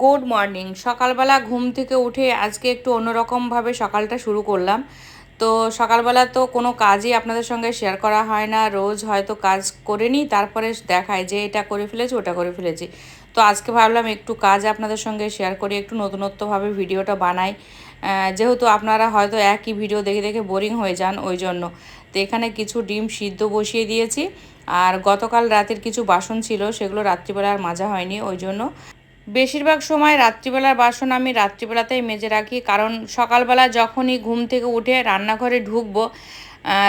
Good morning সকালবেলা ঘুম থেকে উঠে আজকে একটু অন্যরকমভাবে সকালটা শুরু করলাম। তো সকালবেলা তো কোনো কাজই আপনাদের সঙ্গে শেয়ার করা হয় না। রোজ হয়তো কাজ করে নিই, তারপরে দেখায় যে এটা করে ফেলেছি, ওটা করে ফেলেছি। তো আজকে ভাবলাম একটু কাজ আপনাদের সঙ্গে শেয়ার করি, একটু নতুনত্বভাবে ভিডিওটা বানাই। যেহেতু আপনারা হয়তো একই ভিডিও দেখে দেখে বোরিং হয়ে যান, ওই জন্য। তো এখানে কিছু ডিম সিদ্ধ বসিয়ে দিয়েছি। আর গতকাল রাতের কিছু বাসন ছিল, সেগুলো রাত্রিবেলা আর মাজা হয়নি, ওই জন্য। বেশিরভাগ সময় রাত্রিবেলার বাসন আমি রাত্রিবেলাতেই মেজে রাখি, কারণ সকালবেলা যখনই ঘুম থেকে উঠে রান্নাঘরে ঢুকবো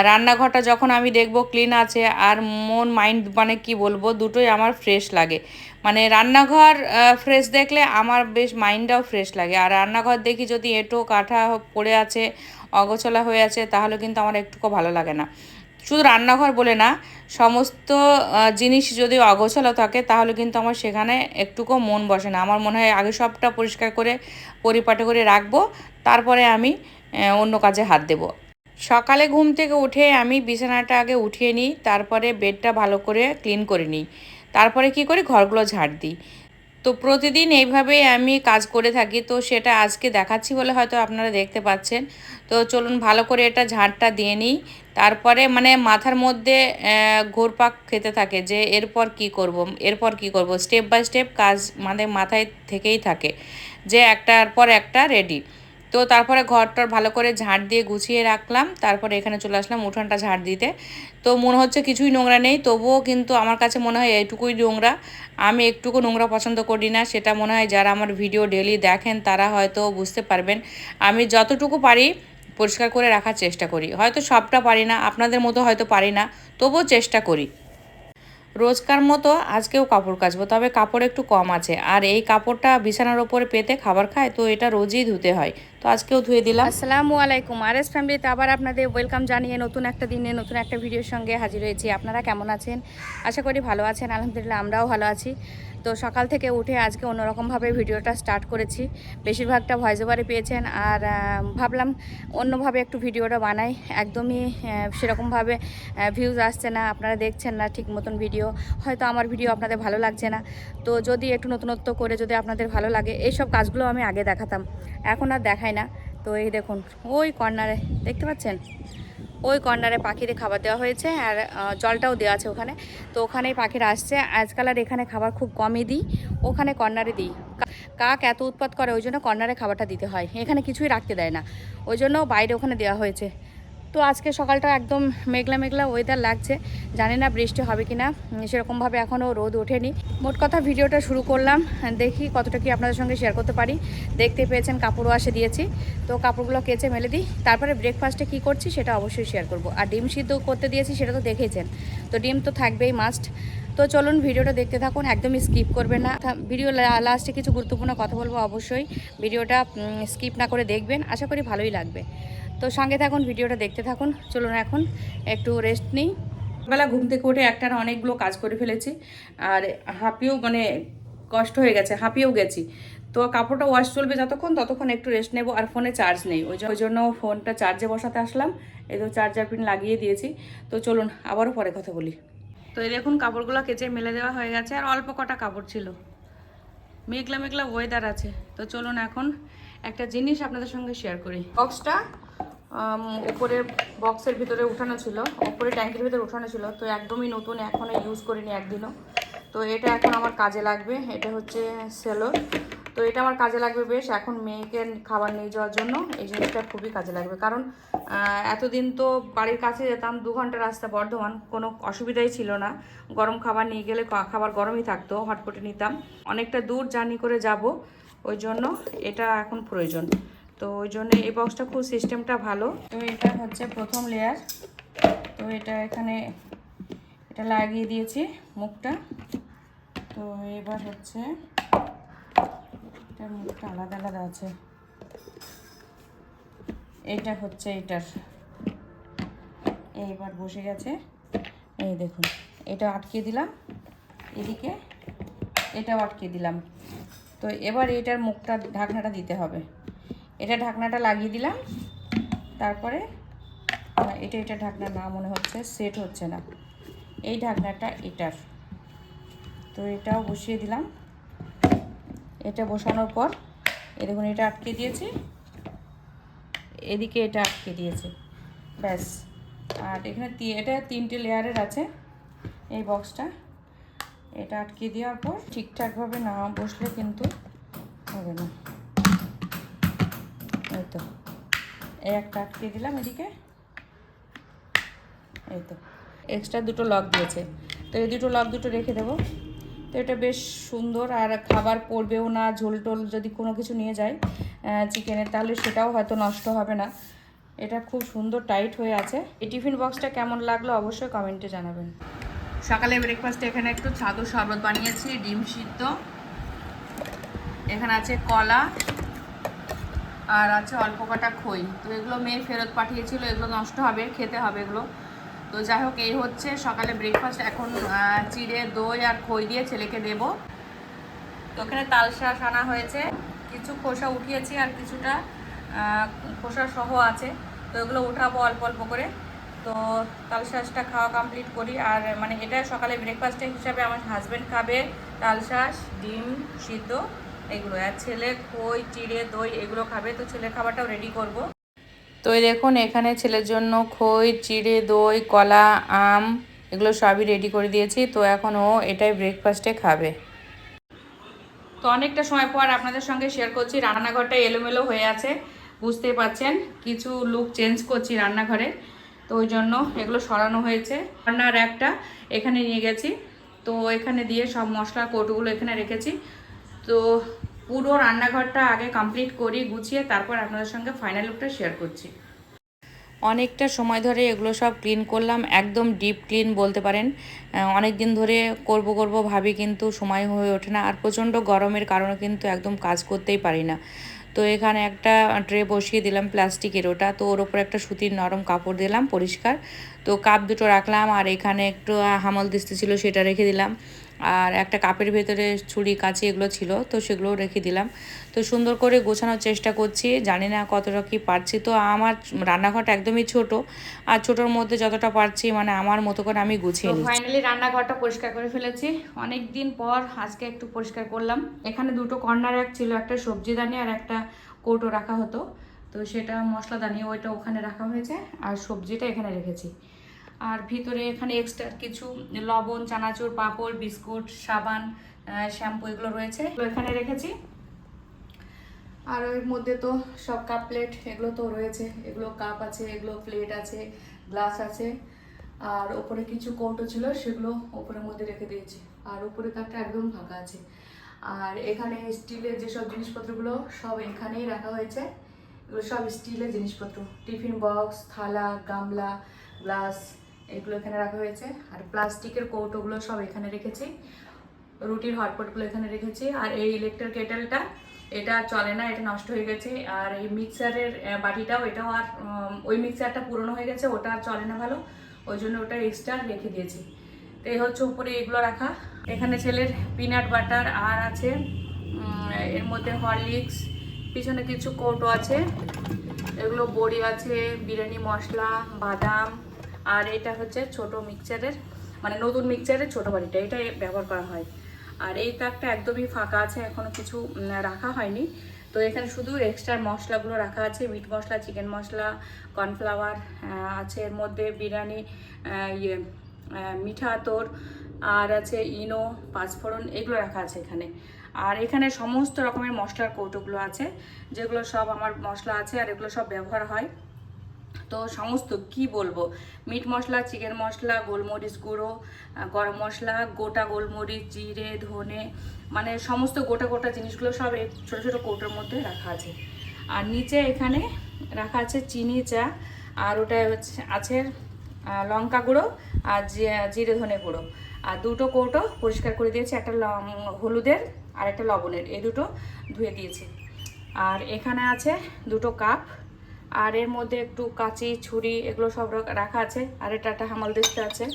রান্নাঘরটা যখন আমি দেখব ক্লিন আছে আর মন, মাইন্ড মানে কি বলব, দুটোই আমার ফ্রেশ লাগে। মানে রান্নাঘর ফ্রেশ দেখলে আমার বেশ মাইন্ডটাও ফ্রেশ লাগে। আর রান্নাঘর দেখি যদি এঁটো, কাঠা পড়ে আছে অগোছলা হয়ে আছে, তাহলে কিন্তু আমার একটুকু ভালো লাগে না। শুধু রান্নাঘর বলে না, সমস্ত জিনিস যদি অগোছালো থাকে, তাহলে কিন্তু আমার সেখানে একটুকু মন বসে না। আমার মনে হয় আগে সবটা পরিষ্কার করে, পরিপাটি করে রাখব, তারপরে আমি অন্য কাজে হাত দেবো। সকালে ঘুম থেকে উঠে আমি বিছানাটা আগে উঠিয়ে নিই, তারপরে বেডটা ভালো করে ক্লিন করে নিই। তারপরে কি করি? ঘরগুলো ঝাড় দিই। তো প্রতিদিন এইভাবেই আমি কাজ করে থাকি, তো সেটা আজকে দেখাচ্ছি বলে হয়তো আপনারা দেখতে পাচ্ছেন। তো চলুন ভালো করে এটা ঝাঁটটা দিয়ে নিই। তারপরে মানে মাথার মধ্যে ঘুরপাক খেতে থাকে যে এরপর কি করব, এরপর কি করব। স্টেপ বাই স্টেপ কাজ মানে মাথায় থেকেই থাকে যে একটার পর একটা রেডি। তো তারপরে ঘরটার ভালো করে ঝাড় দিয়ে গুছিয়ে রাখলাম। তারপরে এখানে চলে আসলাম উঠোনটা ঝাড় দিতে। তো মনে হচ্ছে কিছুই নোংরা নেই, তবুও কিন্তু আমার কাছে মনে হয় এইটুকুই নোংরা। আমি একটুকু নোংরা পছন্দ করি না, সেটা মনে হয় যারা আমার ভিডিও ডেলি দেখেন তারা হয়তো বুঝতে পারবেন। আমি যতটুকু পারি পরিষ্কার করে রাখার চেষ্টা করি। হয়তো সবটা পারি না, আপনাদের মতো হয়তো পারি না, তবুও চেষ্টা করি। রোজকার মতো আজকেও কাপড় কাচবো, তবে কাপড় একটু কম আছে। আর এই কাপড়টা বিছানার ওপরে পেতে খাবার খায়, তো এটা রোজই ধুতে হয়। তো আজকেও ধুয়ে দিলাম। আসসালামু আলাইকুম আর এস ফ্যামিলিতে আবার আপনাদের ওয়েলকাম জানিয়ে নতুন একটা দিনে নতুন একটা ভিডিওর সঙ্গে হাজির হয়েছি। আপনারা কেমন আছেন? আশা করি ভালো আছেন, আলহামদুলিল্লাহ আমরাও ভালো আছি। তো সকাল থেকে উঠে আজকে অন্যরকমভাবে ভিডিওটা স্টার্ট করেছি। বেশিরভাগটা ভয়েস ওভারে পেয়েছেন আর ভাবলাম অন্যভাবে একটু ভিডিওটা বানাই। একদমই সেরকমভাবে ভিউজ আসছে না, আপনারা দেখছেন না ঠিক মতন ভিডিও হয়তো আমার ভিডিও আপনাদের ভালো লাগছে না। তো যদি একটু নতুনত্ব করে যদি আপনাদের ভালো লাগে, এইসব কাজগুলো আমি আগে দেখাতাম। এখন আর দেখাই না। তো এই দেখুন, ওই কর্নারে দেখতে পাচ্ছেন? ওই কর্নারে পাখিদের খাবার দেওয়া হয়েছে আর জলটাও দেওয়া আছে ওখানে। তো ওখানেই পাখিরা আসছে। আজকাল আর এখানে খাবার খুব কমই দিই। ওখানে কর্নারে দিই। কাক এত উৎপাত করে, ওই জন্য কর্নারে খাবারটা দিতে হয়। এখানে কিছুই রাখতে দেয় না। ওই জন্য বাইরে ওখানে দেওয়া হয়েছে। তো আজকে সকালটা একদম মেঘলা মেঘলা ওয়েদার লাগছে। জানি না বৃষ্টি হবে কি না সেরকমভাবে এখনও রোদ ওঠেনি। মোট কথা ভিডিওটা শুরু করলাম, দেখি কতটা কি আপনাদের সঙ্গে শেয়ার করতে পারি। দেখতে পেয়েছেন কাপড়ও আসে দিয়েছি, তো কাপড়গুলো কেচে মেলে দিই। তারপরে ব্রেকফাস্টে কি করছি সেটা অবশ্যই শেয়ার করব। আর ডিম সিদ্ধ করতে দিয়েছি সেটা তো দেখেছেন, তো ডিম তো থাকবেই মাস্ট তো চলুন ভিডিওটা দেখতে থাকুন, একদমই স্কিপ করবেন না। ভিডিও লাস্টে কিছু গুরুত্বপূর্ণ কথা বলব অবশ্যই। ভিডিওটা স্কিপ না করে দেখবেন, আশা করি ভালোই লাগবে। তো সঙ্গে থাকুন, ভিডিওটা দেখতে থাকুন। চলুন এখন একটু রেস্ট নিই। বেলা ঘুম থেকে উঠে একটা অনেকগুলো কাজ করে ফেলেছি। আর হাঁপিয়েও মানে কষ্ট হয়ে গেছে, হাঁপিয়েও গেছি। তো কাপড়টা ওয়াশ চলবে যতক্ষণ, ততক্ষণ একটু রেস্ট নেব আর ফোনে চার্জ নেই। ওই ওই জন্য ফোনটা চার্জে বসাতে আসলাম। এই তো চার্জার পিন লাগিয়ে দিয়েছি। তো চলুন, আবারও পরে কথা বলি। তো এই দেখুন, কাপড়গুলো কেচে মেলে দেওয়া হয়ে গেছে। আর অল্প কটা কাপড় ছিল। মেঘলা মেঘলা ওয়েদার আছে। তো চলুন এখন একটা জিনিস আপনাদের সঙ্গে শেয়ার করি। বক্সটা উপরে বক্সের ভিতরে উঠানো ছিল, উপরে ট্যাঙ্কির ভিতরে উঠানো ছিল, তো একদমই নতুন এখনও ইউজ করিনি একদিনও। তো এটা এখন আমার কাজে লাগবে, এটা হচ্ছে সেলো তো এটা আমার কাজে লাগবে বেশ, এখন মেয়েকে খাবার নিয়ে যাওয়ার জন্য এই জিনিসটা খুবই কাজে লাগবে। কারণ এতদিন তো বাড়ির কাছে যেতাম, দু ঘণ্টা রাস্তা বর্ধমান, কোনো অসুবিধাই ছিল না। গরম খাবার নিয়ে গেলে খাবার গরমই থাকতো, হটপটে নিতাম। অনেকটা দূর জার্নি করে যাব, ওই জন্য এটা এখন প্রয়োজন। তো ওই জন্য এই বক্সটা খুব সিস্টেমটা ভালো। তো এটা হচ্ছে প্রথম লেয়ার তো এটা এখানে এটা লাগিয়ে দিয়েছি মুখটা। তো এবার হচ্ছে এটার মুখটা আলাদা আলাদা আছে। এটা হচ্ছে এটার। এইবার বসে গেছে। এই দেখুন, এটা আটকে দিলাম। এদিকে এটাও আটকে দিলাম। তো এবার এটার মুখটা, ঢাকনাটা দিতে হবে। এটা ঢাকনাটা লাগিয়ে দিলাম। তারপরে এটা এটা ঢাকনা না মনে হচ্ছে সেট হচ্ছে না। এই ঢাকনাটা এটার। তো এটাও বসিয়ে দিলাম। এটা বসানোর পর এ দেখুন, এটা আটকে দিয়েছি। এদিকে এটা আটকে দিয়েছে। ব্যাস। আর এখানে এটা তিনটে লেয়ারের আছে, এই বক্সটা। এটা আটকে দেওয়ার পর ঠিকঠাকভাবে না বসলে কিন্তু হবে না। তো। এই একটা আটকে দিলাম এদিকে। এই তো। এক্সট্রা দুটো লক দিয়েছে। তো এই দুটো লক দুটো রেখে দেবো। তো এটা বেশ সুন্দর। আর খাবার পড়বেও না, ঝোল টোল যদি কোনো কিছু নিয়ে যায় চিকেনের তাহলে সেটাও হয়তো নষ্ট হবে না। এটা খুব সুন্দর টাইট হয়ে আছে। এই টিফিন বক্সটা কেমন লাগল অবশ্যই কমেন্টে জানাবেন। সকালে ব্রেকফাস্টে এখানে একটু ছাদু শরবত বানিয়েছি, ডিম সিদ্ধ। এখানে আছে কলা আর আছে অল্প কটা খই। তো এগুলো মেয়ে ফেরত পাঠিয়েছিল, এগুলো নষ্ট হবে, খেতে হবে এগুলো। তো যাই হোক, এই হচ্ছে সকালে ব্রেকফাস্ট এখন চিড়ে, দই আর খই দিয়ে ছেলেকে দেব। তো ওখানে তালশাঁস আনা হয়েছে। কিছু খোসা উঠিয়েছি আর কিছুটা খোসা সহ আছে। তো এগুলো উঠাবো অল্প অল্প করে। তো তালশাঁসটা খাওয়া কমপ্লিট করি। আর মানে এটা সকালে ব্রেকফাস্টে হিসাবে আমার হাজব্যান্ড খাবে তালশাঁস ডিম সিদ্ধ। এগুলো আর ছেলে খই, চিড়ে, দই, এগুলো খাবে, তো ছেলের খাবারটাও রেডি করব। তো দেখুন, এখানে ছেলের জন্য খই, চিড়ে, দই, কলা, আম, এগুলো সবই রেডি করে দিয়েছি। তো এখন ও এটাই ব্রেকফাস্টে খাবে। তো অনেকটা সময় পর আপনাদের সঙ্গে শেয়ার করছি, রান্নাঘরটা এলোমেলো হয়ে আছে, বুঝতেই পাচ্ছেন, কিছু লুক চেঞ্জ করছি রান্নাঘরে। তো ওই জন্য এগুলো সরানো হয়েছে, রান্নার একটা এখানে নিয়ে গেছি। তো এখানে দিয়ে সব মশলা কৌটোগুলো এখানে রেখেছি। তো পুরো রান্নাঘরটা আগে কমপ্লিট করি গুছিয়ে তারপর আপনাদের সঙ্গে ফাইনাল লুকটা শেয়ার করছি। অনেকটা সময় ধরে এগুলো সব ক্লিন করলাম, একদম ডিপ ক্লিন বলতে পারেন। অনেক দিন ধরে করব করব ভাবি কিন্তু সময় হয়ে ওঠে না, আর প্রচণ্ড গরমের কারণে কিন্তু একদম কাজ করতেই পারি না। তো এখানে একটা ট্রে বসিয়ে দিলাম প্লাস্টিকের ওটা, তো ওর ওপর একটা সুতির নরম কাপড় দিলাম, পরিষ্কার। তো কাপ দুটো রাখলাম, আর এখানে একটু হামল দিস্তে ছিল সেটা রেখে দিলাম। আর একটা কাপের ভেতরে ছুরি কাঁচি এগুলো ছিল তো সেগুলোও রেখে দিলাম। তো সুন্দর করে গোছানোর চেষ্টা করছি জানি না কতটা কি পারছি। তো আমার রান্নাঘরটা একদমই ছোট আর ছোটোর মধ্যে যতটা পারছি মানে আমার মতো করে আমি গুছিয়ে নিই ফাইনালি রান্নাঘরটা পরিষ্কার করে ফেলেছি। অনেক দিন পর আজকে একটু পরিষ্কার করলাম। এখানে দুটো কর্নার এক ছিল একটা সবজি দানি আর একটা কৌটো রাখা হতো। তো সেটা মশলা দানি ওইটা ওখানে রাখা হয়েছে আর সবজিটা এখানে রেখেছি। আর ভিতরে এখানে এক্সট্রা কিছু লবণ, চানাচুর, পাপড়, বিস্কুট, সাবান শ্যাম্পু এগুলো রয়েছে। এখানে রেখেছি। আর এর মধ্যে তো সব কাপ প্লেট এগুলো তো রয়েছে। এগুলো কাপ আছে, এগুলো প্লেট আছে গ্লাস আছে। আর ওপরে কিছু কৌটো ছিল, সেগুলো ওপরের মধ্যে রেখে দিয়েছি। আর উপরে কাপটা একদম ফাঁকা আছে। আর এখানে স্টিলের যেসব জিনিসপত্রগুলো, সব এখানেই রাখা হয়েছে। এগুলো সব স্টিলের জিনিসপত্র। টিফিন বক্স থালা, গামলা গ্লাস এগুলো এখানে রাখা হয়েছে। আর প্লাস্টিকের কৌটোগুলো সব এখানে রেখেছি। রুটির হটপটগুলো এখানে রেখেছি। আর এই ইলেকট্রিক কেটেলটা এটা চলে না, এটা নষ্ট হয়ে গেছে। আর এই মিক্সারের বাটিটাও, এটাও আর ওই মিক্সারটা পুরনো হয়ে গেছে, ওটা আর চলে না ভালো। ওই জন্য ওটা এক্সট্রা রেখে দিয়েছি। তো এই হচ্ছে উপরে এগুলো রাখা। এখানে ছেলের পিনাট বাটার আর আছে এর মধ্যে হরলিক্স পিছনে কিছু কৌটো আছে। এগুলো বড়ি আছে, বিরিয়ানি মশলা, বাদাম। আর এটা হচ্ছে ছোট মিক্সচারের মানে নতুন মিক্সচারের ছোট বাড়িটা এটা ব্যবহার করা হয়। আর এই তাকটা একদমই ফাঁকা আছে, এখনও কিছু রাখা হয়নি। তো এখানে শুধু এক্সট্রা মশলাগুলো রাখা আছে মিট মশলা চিকেন মশলা কর্নফ্লাওয়ার আছে এর মধ্যে বিরিয়ানি ইয়ে মিঠা আতর, আর আছে ইনো, পাঁচফোড়ন, এগুলো রাখা আছে এখানে। আর এখানে সমস্ত রকমের মশলার কৌটোগুলো আছে, যেগুলো সব আমার মশলা আছে আর এগুলো সব ব্যবহার হয়। তো সমস্ত কি বলব? মিট মশলা, চিকেন মশলা, গোলমরিচ গুঁড়ো গরম মশলা, গোটা গোলমরিচ, জিরে, ধনে মানে সমস্ত গোটা গোটা জিনিসগুলো সব ছোটো ছোটো কৌটোর মধ্যে রাখা আছে। আর নিচে এখানে রাখা আছে চিনি, চা, আর ওটা হচ্ছে, আছে লঙ্কা গুঁড়ো আর জিরে, ধনে গুঁড়ো। আর দুটো কৌটো পরিষ্কার করে দিয়েছি, একটা হলুদের আর একটা লবণের। এই দুটো ধুয়ে দিয়েছি। আর এখানে আছে দুটো কাপ আর এর মধ্যে একটু কাঁচি, ছুরি এগুলো সব রাখ- আছে। আর এটা একটা হামাল দিস্তা আছে।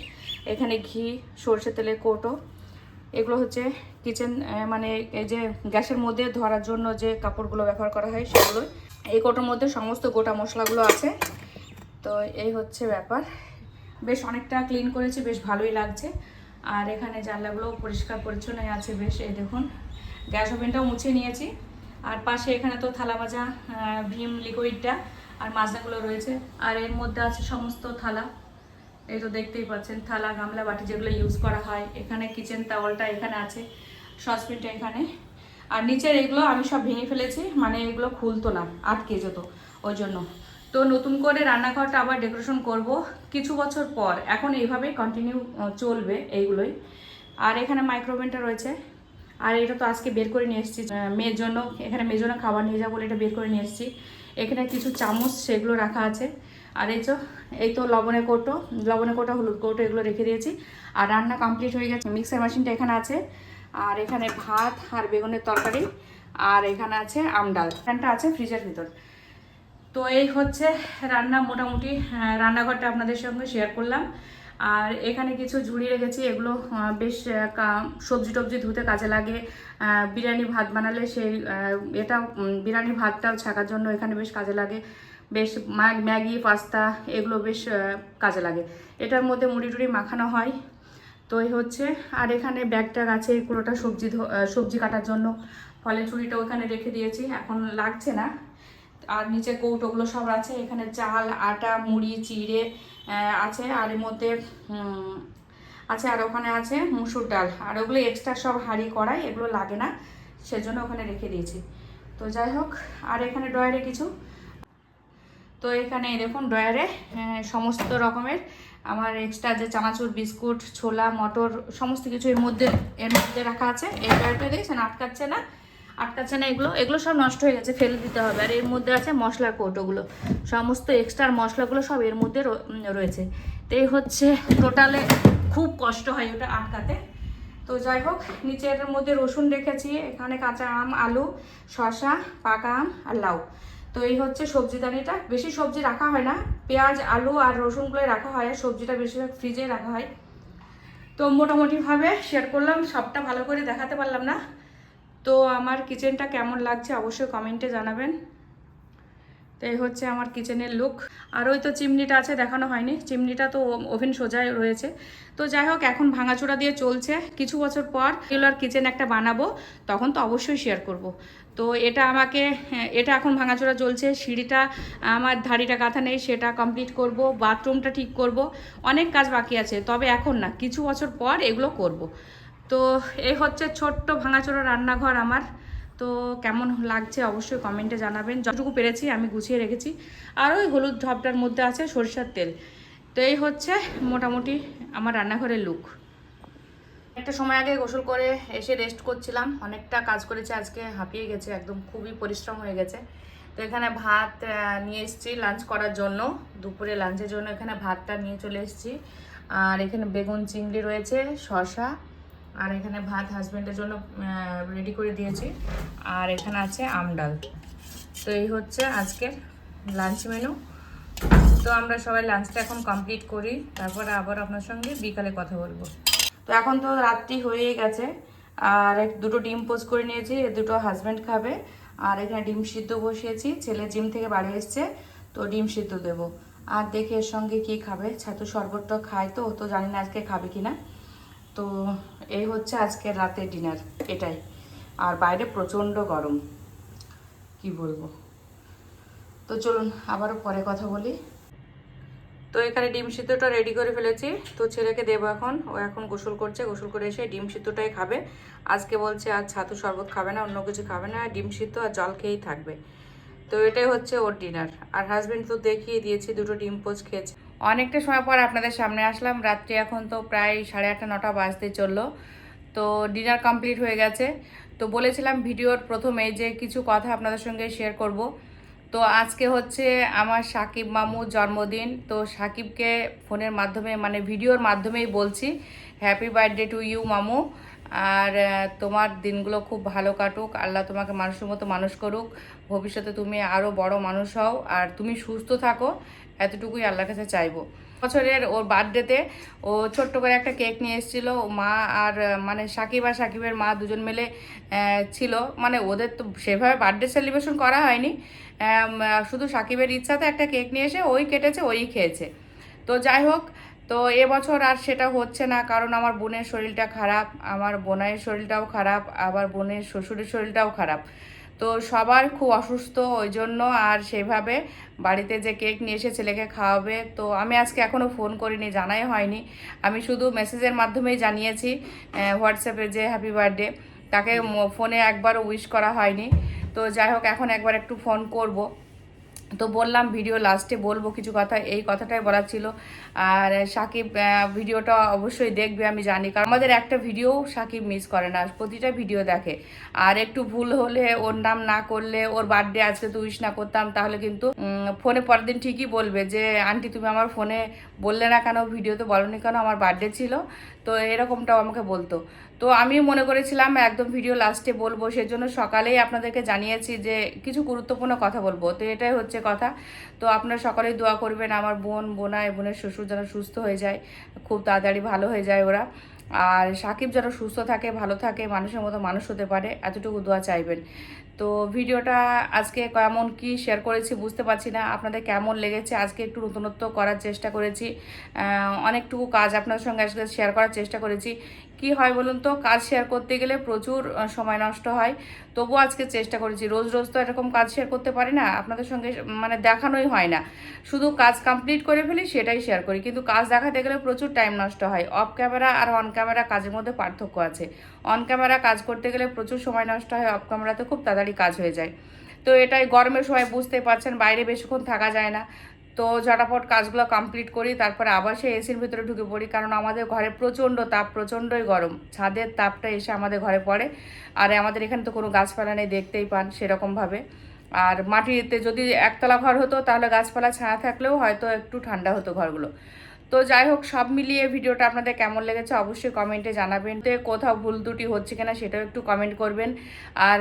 এখানে ঘি, সর্ষে তেলের কৌটো। এগুলো হচ্ছে কিচেন মানে এই যে গ্যাসের মধ্যে ধরার জন্য যে কাপড়গুলো ব্যবহার করা হয় সেগুলো এই কৌটোর মধ্যে সমস্ত গোটা মশলাগুলো আছে। তো এই হচ্ছে ব্যাপার। বেশ অনেকটা ক্লিন করেছে, বেশ ভালোই লাগছে। আর এখানে জানলাগুলো পরিষ্কার পরিচ্ছন্ন আছে বেশ, এই দেখুন। গ্যাস ওভেনটাও মুছে নিয়েছি। আর পাশে এখানে তো থালা ভাজা ভীম লিকুইডটা আর মাছনাগুলো রয়েছে। আর এর মধ্যে আছে সমস্ত থালা। এই তো দেখতেই পাচ্ছেন, থালা, গামলা, বাটি যেগুলো ইউজ করা হয়। এখানে কিচেন তাওয়ালটা এখানে আছে সসপিনটা এখানে। আর নিচের এগুলো আমি সব ভেঙে ফেলেছি মানে এগুলো খুলতো না, আটকে যেত ওই জন্য। তো নতুন করে রান্নাঘরটা আবার ডেকোরেশন করব। কিছু বছর পর, এখন এইভাবেই কন্টিনিউ চলবে এইগুলোই। আর এখানে মাইক্রোওভেনটা রয়েছে। আর এটা তো আজকে বের করে নিয়ে এসেছি মেয়ের জন্য, এখানে মেয়ের জন্য খাবার নিয়ে যাব বলে এটা বের করে নিয়ে এসেছি। এখানে কিছু চামচ সেগুলো রাখা আছে। আর এই তো এই তো লবণের কৌটো লবণের কৌটো, হলুদ কৌটো এগুলো রেখে দিয়েছি। আর রান্না কমপ্লিট হয়ে গেছে। মিক্সার মেশিনটা এখানে আছে। আর এখানে ভাত আর বেগুনের তরকারি। আর এখানে আছে আমডাল ফ্যানটা আছে ফ্রিজের ভিতর। তো এই হচ্ছে রান্না। মোটামুটি রান্নাঘরটা আপনাদের সঙ্গে শেয়ার করলাম। আর এখানে কিছু ঝুড়ি রেখেছি, এগুলো বেশ সবজি টবজি ধুতে কাজে লাগে। বিরিয়ানি ভাত বানালে সেই এটা বিরিয়ানি ভাতটাও ছাকার জন্য এখানে বেশ কাজে লাগে। বেশ ম্যাগি পাস্তা, এগুলো বেশ কাজে লাগে। এটার মধ্যে মুড়ি টুড়ি মাখানো হয়। তো এই হচ্ছে, আর এখানে ব্যাগ ট্যাগ আছে পুরোটা সবজি সবজি কাটার জন্য। ফলের ঝুড়িটা ওখানে রেখে দিয়েছি, এখন লাগছে না। আর নিচে কৌটোগুলো সব আছে, এখানে চাল, আটা, মুড়ি, চিড়ে আছে, আর এর মধ্যে আছে, আর ওখানে আছে মুসুর ডাল। আর ওগুলো এক্সট্রা সব হাঁড়ি কড়াই, এগুলো লাগে না, সেজন্য ওখানে রেখে দিয়েছি। তো যাই হোক, আর এখানে ডয়ারে কিছু? তো এখানে দেখুন ডয়ারে সমস্ত রকমের আমার এক্সট্রা যে চানাচুর, বিস্কুট, ছোলা, মটর, সমস্ত কিছু এর মধ্যে এর মধ্যে রাখা আছে। এই ডয়ারটা দেখছেন, আটকাচ্ছে না। আটকাচ্ছে না এগুলো এগুলো সব নষ্ট হয়ে গেছে, ফেলে দিতে হবে। আর এর মধ্যে আছে মশলার কৌটোগুলো। সমস্ত এক্সট্রা মশলাগুলো সব এর মধ্যে রয়েছে। তো এই হচ্ছে টোটালে খুব কষ্ট হয় ওটা আটকাতে। তো যাই হোক, নিচের মধ্যে রসুন রেখেছি, এখানে কাঁচা আম, আলু, শসা, পাকা আম আর লাউ। তো এই হচ্ছে সবজিদানিটা বেশি সবজি রাখা হয় না, পেঁয়াজ, আলু আর রসুনগুলোই রাখা হয়, আর সবজিটা বেশিরভাগ ফ্রিজে রাখা হয়। তো মোটামুটিভাবে শেয়ার করলাম, সবটা ভালো করে দেখাতে পারলাম না। তো আমার কিচেনটা কেমন লাগছে অবশ্যই কমেন্টে জানাবেন। তো এই হচ্ছে আমার কিচেনের লুক। আর ওই তো চিমনিটা আছে, দেখানো হয়নি। চিমনিটা তো ওভেন সোজাই রয়েছে। তো যাই হোক, এখন ভাঙাচোড়া দিয়ে চলছে। কিছু বছর পর রেগুলার কিচেন একটা বানাবো, তখন তো অবশ্যই শেয়ার করব। তো এটা আমাকে, এটা এখন ভাঙাচোড়া চলছে সিঁড়িটা, আমার ধাড়িটা গাঁথা নেই, সেটা কমপ্লিট করব বাথরুমটা ঠিক করব। অনেক কাজ বাকি আছে, তবে এখন না, কিছু বছর পর এগুলো করব। তো এই হচ্ছে ছোট্ট ভাঙাচোরা রান্নাঘর আমার। তো কেমন লাগছে অবশ্যই কমেন্টে জানাবেন। যতটুকু পেরেছি আমি গুছিয়ে রেখেছি। আর ওই হলুদ ঢপটার মধ্যে আছে সরিষার তেল। তো এই হচ্ছে মোটামুটি আমার রান্নাঘরের লুক একটা সময় আগে গোসল করে এসে রেস্ট করছিলাম। অনেকটা কাজ করেছে, আজকে হাঁপিয়ে গেছে, একদম খুবই পরিশ্রম হয়ে গেছে। তো এখানে ভাত নিয়ে এসেছি লাঞ্চ করার জন্য। দুপুরে লাঞ্চের জন্য এখানে ভাতটা নিয়ে চলে এসেছি। আর এখানে বেগুন, চিংড়ি রয়েছে, শসা আর এখানে ভাত হাজবেন্ডের জন্য রেডি করে দিয়েছি। আর এখানে আছে আমডাল তো এই হচ্ছে আজকের লাঞ্চ মেনু তো আমরা সবাই লাঞ্চটা এখন কমপ্লিট করি। তারপরে আবার আপনার সঙ্গে বিকালে কথা বলব। তো এখন তো রাত্রি হয়ে গেছে। আর এক দুটো ডিম পোজ করে নিয়েছি, এ দুটো হাজব্যান্ড খাবে। আর এখানে ডিম সিদ্ধ বসিয়েছি। ছেলে জিম থেকে বাড়ি এসছে, তো ডিম সিদ্ধ দেব। আর দেখে এর সঙ্গে কি খাবে। ছাতু শরবতটা খায় তো তো জানি না আজকে খাবে কি না তো এই হচ্ছে আজকে রাতের ডিনার এটাই। আর বাইরে প্রচণ্ড গরম। কি বলব? তো চলুন, আবারও পরে কথা বলি। তো এখানে ডিম সিদ্ধটা রেডি করে ফেলেছি। তো ছেলেকে দেবো এখন। ও এখন গোসল করছে। গোসল করে এসে ডিম সিদ্ধটাই খাবে। আজকে বলছে আর ছাতু শরবত খাবে না, অন্য কিছু খাবে না। ডিম সিদ্ধ আর জল খেয়েই থাকবে। তো এটাই হচ্ছে ওর ডিনার আর হাজব্যান্ড তো দেখিয়ে দিয়েছি, দুটো ডিম পোচ খেয়েছে। অনেকটা সময় পর আপনাদের সামনে আসলাম। রাত্রি এখন তো প্রায় সাড়ে আটটা, নটা বাজতে চলল। তো ডিনার কমপ্লিট হয়ে গেছে। তো বলেছিলাম ভিডিওর প্রথমে যে কিছু কথা আপনাদের সঙ্গে শেয়ার করব। তো আজকে হচ্ছে আমার সাকিব মামুর জন্মদিন। তো সাকিবকে ফোনের মাধ্যমে মানে ভিডিওর মাধ্যমেই বলছি হ্যাপি বার্থডে টু ইউ মামু। আর তোমার দিনগুলো খুব ভালো কাটুক। আল্লাহ তোমাকে মানুষের মতো মানুষ করুক। ভবিষ্যতে তুমি আরও বড় মানুষ হও। আর তুমি সুস্থ থাকো। এতটুকুই আল্লাহর কাছে চাইব। বছরের ওর বার্থডেতে ও ছোট্ট করে একটা কেক নিয়ে এসেছিল। মা আর মানে সাকিব আর সাকিবের মা দুজন মিলে ছিল। মানে ওদের তো সেভাবে বার্থডে সেলিব্রেশন করা হয়নি। শুধু সাকিবের ইচ্ছাতে একটা কেক নিয়ে এসে ওই কেটেছে, ওই খেয়েছে। তো যাই হোক, তো এবছর আর সেটা হচ্ছে না। কারণ আমার বোনের শরীরটা খারাপ, আমার বোনের শরীরটাও খারাপ, আবার বোনের শ্বশুরের শরীরটাও খারাপ। তো সবার খুব অসুস্থ ওই জন্য আর সেভাবে বাড়িতে যে কেক নিয়ে এসে ছেলেকে খাওয়াবে তো আমি আজকে এখনও ফোন করিনি জানাই হয়নি। আমি শুধু মেসেজের মাধ্যমেই জানিয়েছি হোয়াটসঅ্যাপে যে হ্যাপি বার্থডে তাকে ফোনে একবারও উইশ করা হয়নি। তো যাই হোক এখন একবার একটু ফোন করব। তো বললাম ভিডিও লাস্টে বলব কিছু কথা, এই কথাটাই বলার ছিল। আর সাকিব ভিডিওটা অবশ্যই দেখবে, আমি জানি। কারণ আমাদের একটা ভিডিও সাকিব মিস করে না, প্রতিটা ভিডিও দেখে। আর একটু ভুল হলে, ওর নাম না করলে, ওর বার্থডে আজকে তো উইশ না করতাম, তাহলে কিন্তু ফোনে পরের দিন ঠিকই বলবে যে, আন্টি, তুমি আমার ফোনে বললে না কেন? ভিডিওতে বলনি কেন? আমার বার্থডে ছিল। তো এরকমটাও আমাকে বলতো। তো আমি মনে করেছিলাম একদম ভিডিও লাস্টে বলব, সেজন্য সকালেই আপনাদেরকে জানিয়েছি যে কিছু গুরুত্বপূর্ণ কথা বলব। তো এটাই হচ্ছে কথা। তো আপনারা সকালেই দোয়া করবেন আমার বোন বোনায় বোনের শ্বশুর যেন সুস্থ হয়ে যায়, খুব তাড়াতাড়ি ভালো হয়ে যায় ওরা। আর সাকিব যেন সুস্থ থাকে, ভালো থাকে, মানুষের মতো মানুষ হতে পারে, এতটুকু দোয়া চাইবেন। তো ভিডিওটা আজকে কেমন কি শেয়ার করেছি বুঝতে পারছি না। আপনাদের কেমন লেগেছে? আজকে একটু নতুনত্ব করার চেষ্টা করেছি। অনেকটুকু কাজ আপনার সঙ্গে আজকে শেয়ার করার চেষ্টা করেছি। কি হয় বলুন তো? কাজ শেয়ার করতে গেলে প্রচুর সময় নষ্ট হয়। তবুও আজকে চেষ্টা করেছি। রোজ রোজ তো এরকম কাজ শেয়ার করতে পারি না। আপনাদের সঙ্গে মানে দেখানোই হয় না। শুধু কাজ কমপ্লিট করে ফেলি, সেটাই শেয়ার করি। কিন্তু কাজ দেখাতে গেলে প্রচুর টাইম নষ্ট হয়। অফ ক্যামেরা আর অন ক্যামেরা কাজের মধ্যে পার্থক্য আছে। অন ক্যামেরা কাজ করতে গেলে প্রচুর সময় নষ্ট হয়। অফ ক্যামেরাতে খুব তাড়াতাড়ি কাজ হয়ে যায়। তো এটাই গরমের সময় বুঝতেই পারছেন, বাইরে বেশিক্ষণ থাকা যায় না। তো ঝটাপট কাজগুলো কমপ্লিট করি, তারপরে আবার সেই এসির ভিতরে ঢুকে পড়ি। কারণ আমাদের ঘরে প্রচণ্ড তাপ, প্রচণ্ডই গরম। ছাদের তাপটা এসে আমাদের ঘরে পড়ে। আর আমাদের এখানে তো কোনো গাছপালা নেই, দেখতেই পান সেরকমভাবে। আর মাটিতে যদি একতলা ঘর হতো, তাহলে গাছপালা ছায়া থাকলেও হয়তো একটু ঠান্ডা হতো ঘরগুলো। তো যাই হোক, সব মিলিয়ে ভিডিওটা আপনাদের কেমন লেগেছে অবশ্যই কমেন্টে জানাবেন। তো কোথাও ভুল ত্রুটি হচ্ছে কিনা সেটাও একটু কমেন্ট করবেন। আর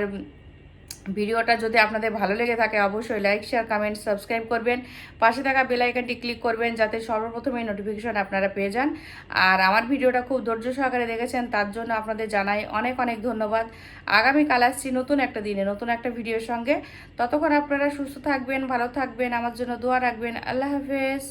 ভিডিওটা যদি আপনাদের ভালো লেগে থাকে, অবশ্যই লাইক শেয়ার কমেন্ট সাবস্ক্রাইব করবেন। পাশে থাকা বেল আইকনটি ক্লিক করবেন, যাতে সর্বপ্রথমে নোটিফিকেশন আপনারা পেয়ে যান। আর আমার ভিডিওটা খুব ধৈর্য সহকারে দেখেছেন, তার জন্য আপনাদের জানাই অনেক অনেক ধন্যবাদ। আগামীকাল আসছি নতুন একটা দিনে, নতুন একটা ভিডিওর সঙ্গে। ততক্ষণ আপনারা সুস্থ থাকবেন, ভালো থাকবেন, আমার জন্য দোয়া রাখবেন। আল্লাহ হাফেজ।